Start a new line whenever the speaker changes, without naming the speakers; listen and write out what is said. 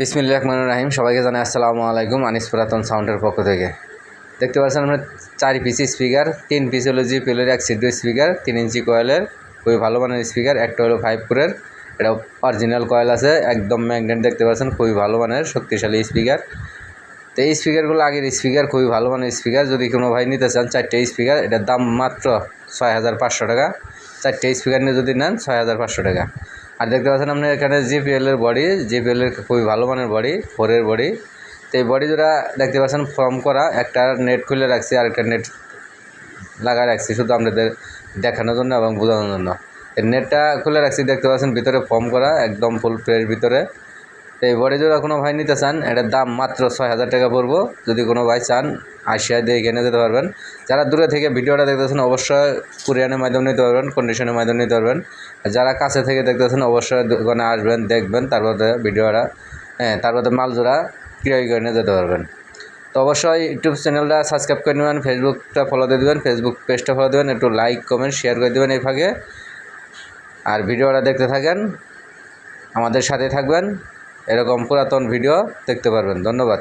বিসমিল্লাহ রহমান রাহিম। সবাইকে জানাই আসসালামু আলাইকুম, আনিস পুরাতন সাউন্ডের পক্ষ থেকে। দেখতে পাচ্ছেন আমরা চার পিস স্পিকার, তিন পিস হলো জি পেলের এক সিদ্ধ স্পিকার, তিন ইঞ্চি কয়েলের, খুবই ভালো মানের স্পিকার, একটা হলো ফাইভ পুরের এটা অরিজিনাল কয়েল আছে, একদম ম্যাগনেট দেখতে পাচ্ছেন, খুবই ভালো মানের, শক্তিশালী স্পিকার। তো এই স্পিকারগুলো আগের স্পিকার, খুবই ভালো মানের স্পিকার। যদি কোনো ভাই নিতে চান, চারটে স্পিকার, এটার দাম মাত্র ছয় হাজার পাঁচশো টাকা। চারটে স্পিকার নিয়ে যদি নেন, ছয় হাজার পাঁচশো টাকা। আর দেখতে পাচ্ছেন আপনি এখানে জিপিএলের বডি জিপিএল এর খুবই ভালো মানের বডি ফোরের বডি তো এই বডি যেটা দেখতে পাচ্ছেন ফর্ম করা, একটা নেট খুলে রাখছি আর একটা নেট লাগা রাখছি, শুধু আপনাদের দেখানোর জন্য এবং বোঝানোর জন্য। এই নেটটা খুলে রাখছি, দেখতে পাচ্ছেন ভিতরে ফর্ম করা, একদম ফুল প্লের ভিতরে। তো এই বডি জোড়া কোনো ভাই নিতে চান, এটার দাম মাত্র ছয় হাজার টাকা পড়ব। যদি কোনো ভাই চান আসিয়া দিয়ে কিনে যেতে পারবেন। যারা দূরে থেকে ভিডিওটা দেখতেছেন, অবশ্যই কুরিয়ানের মাধ্যমে নিতে পারবেন কন্ডিশনের মাধ্যমে নিতে পারবেন। যারা কাছে থেকে দেখতেছেন, অবশ্যই দোকানে আসবেন, দেখবেন, তারপরে ভিডিওটা হ্যাঁ তারপরে মালজোড়া ক্রয় করে নিয়ে যেতে পারবেন। তো অবশ্যই ইউটিউব চ্যানেলটা সাবস্ক্রাইব করে নেবেন ফেসবুকটা ফলো দিয়ে দেবেন ফেসবুক পেজটা ফলো দেবেন, একটু লাইক কমেন্ট শেয়ার করে দেবেন এই ফাঁকে। আর ভিডিওটা দেখতে থাকেন, আমাদের সাথে থাকবেন, এরকম পুরাতন ভিডিও দেখতে পারবেন। ধন্যবাদ।